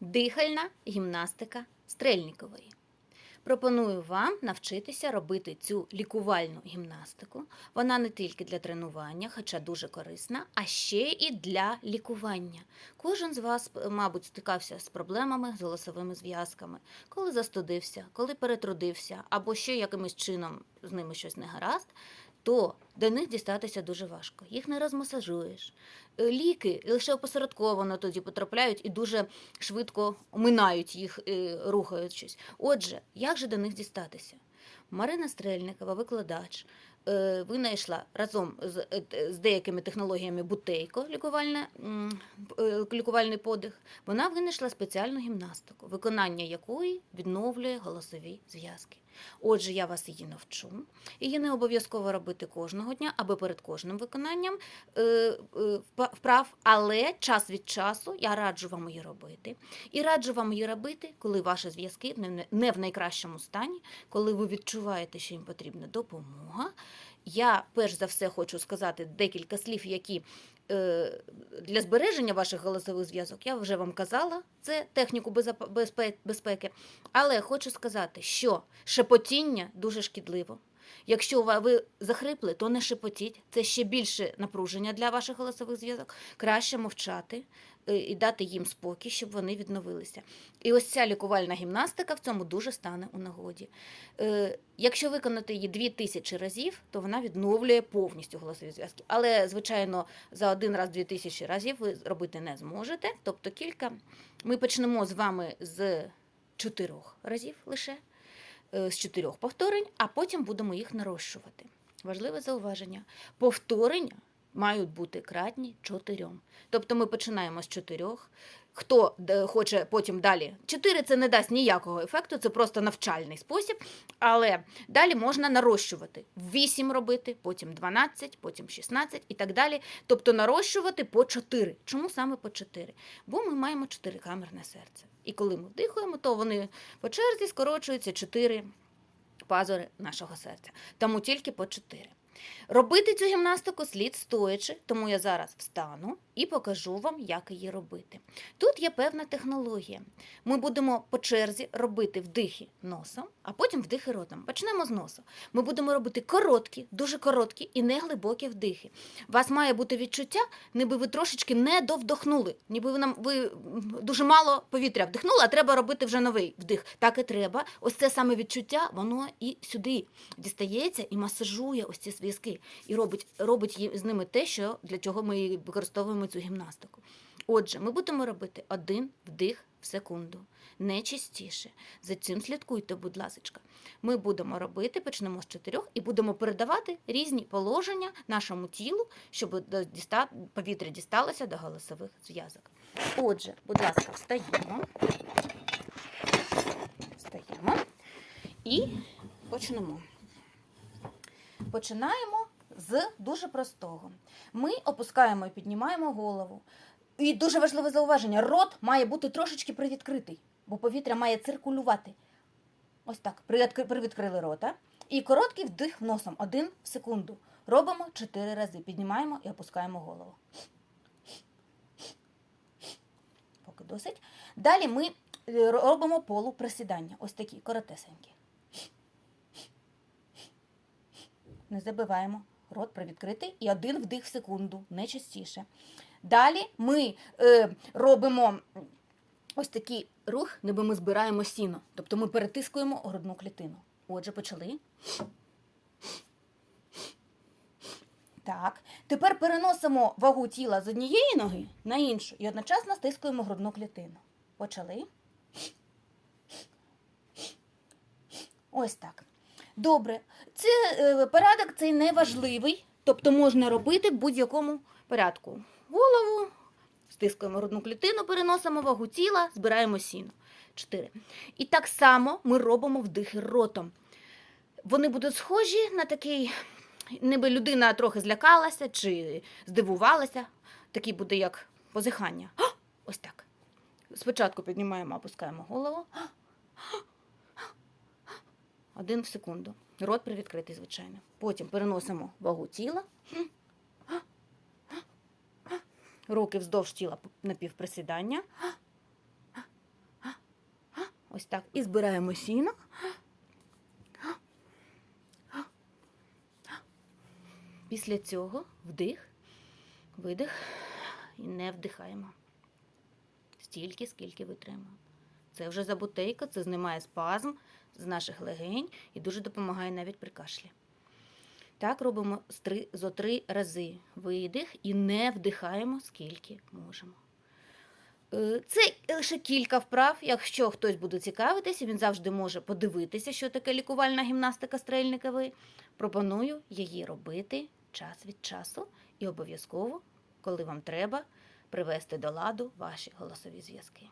Дихальна гімнастика Стрельнікової. Пропоную вам навчитися робити цю лікувальну гімнастику. Вона не тільки для тренування, хоча дуже корисна, а ще і для лікування. Кожен з вас, мабуть, стикався з проблемами з голосовими зв'язками, коли застудився, коли перетрудився, або ще якимось чином з ними щось не гаразд, то до них дістатися дуже важко. Їх не розмасажуєш. Е, Ліки лише опосередковано тоді потрапляють і дуже швидко оминають їх, е, рухаючись. Отже, як же до них дістатися? Марина Стрельникова, викладач, е, винайшла разом з, е, з деякими технологіями бутейко, е, лікувальний подих. Вона винайшла спеціальну гімнастику, виконання якої відновлює голосові зв'язки. Отже, я вас її навчу. Її не обов'язково робити кожного дня або перед кожним виконанням вправ, але час від часу я раджу вам її робити. І раджу вам її робити, коли ваші зв'язки не в найкращому стані, коли ви відчуваєте, що їм потрібна допомога. Я перш за все хочу сказати декілька слів, які е, для збереження ваших голосових зв'язок я вже вам казала. Це техніку безпе- безпе- безпеки. Але хочу сказати, що шепотіння дуже шкідливо. Якщо ви захрипли, то не шепотіть. Це ще більше напруження для ваших голосових зв'язок. Краще мовчати е, і дати їм спокій, щоб вони відновилися. І ось ця лікувальна гімнастика в цьому дуже стане у нагоді. Е, Якщо виконати її дві тисячі разів, то вона відновлює повністю голосові зв'язки. Але, звичайно, за один раз дві тисячі разів ви робити не зможете. Тобто кілька. Ми почнемо з вами з чотирьох разів лише, з чотирьох повторень, а потім будемо їх нарощувати. Важливе зауваження. Повторення мають бути кратні чотирьом. Тобто ми починаємо з чотирьох. Хто е, хоче потім далі. Чотири це не дасть ніякого ефекту, це просто навчальний спосіб. Але далі можна нарощувати. Вісім робити, потім 12, потім 16 і так далі. Тобто нарощувати по 4. Чому саме по 4? Бо ми маємо 4 камерне серце. І коли ми вдихаємо, то вони по черзі скорочуються 4 пазури нашого серця. Тому тільки по 4. Робити цю гімнастику слід стоячи, тому я зараз встану і покажу вам, як її робити. Тут є певна технологія. Ми будемо по черзі робити вдихи носом, а потім вдихи ротом. Почнемо з носу. Ми будемо робити короткі, дуже короткі і неглибокі вдихи. У вас має бути відчуття, ніби ви трошечки не довдохнули, ніби ви нам ви дуже мало повітря вдихнули, а треба робити вже новий вдих. Так і треба. Ось це саме відчуття, воно і сюди дістається і масажує ось ці зв'язки, і робить, робить з ними те, що для чого ми використовуємо цю гімнастику. Отже, ми будемо робити один вдих в секунду, не частіше. За цим слідкуйте, будь ласка. Ми будемо робити, почнемо з чотирьох і будемо передавати різні положення нашому тілу, щоб повітря дісталося до голосових зв'язок. Отже, будь ласка, встаємо. Встаємо і почнемо. Починаємо з дуже простого. Ми опускаємо і піднімаємо голову. І дуже важливе зауваження: рот має бути трошечки привідкритий, бо повітря має циркулювати. Ось так. Привідкрили рота. І короткий вдих носом один в секунду. Робимо чотири рази. Піднімаємо і опускаємо голову. Поки досить. Далі ми е, робимо полуприсідання. Ось такі коротесенькі. Не забиваємо. Рот привідкритий і один вдих в секунду, не частіше. Далі ми е, робимо ось такий рух, ніби ми збираємо сіно. Тобто ми перетискуємо грудну клітину. Отже, почали. Так. Тепер переносимо вагу тіла з однієї ноги на іншу і одночасно стискуємо грудну клітину. Почали. Ось так. Добре. Це е, порядок цей не важливий, тобто можна робити в будь-якому порядку. Голову, стискуємо грудну клітину, переносимо вагу тіла, збираємо сіно. Чотири. І так само ми робимо вдихи ротом. Вони будуть схожі на такий, ніби людина трохи злякалася чи здивувалася. Такий буде як позихання. Ось так. Спочатку піднімаємо, опускаємо голову. Один в секунду. Рот привідкритий, звичайно. Потім переносимо вагу тіла. Руки вздовж тіла напівприсідання. Ось так. І збираємо сіно. Після цього вдих, видих і не вдихаємо. Стільки, скільки витримаємо. Це вже забутейка, це знімає спазм з наших легень і дуже допомагає навіть при кашлі. Так робимо зо три рази видих і не вдихаємо, скільки можемо. Е, Це лише кілька вправ. Якщо хтось буде цікавитися, він завжди може подивитися, що таке лікувальна гімнастика стрельникової. Пропоную її робити час від часу і обов'язково, коли вам треба, привести до ладу ваші голосові зв'язки.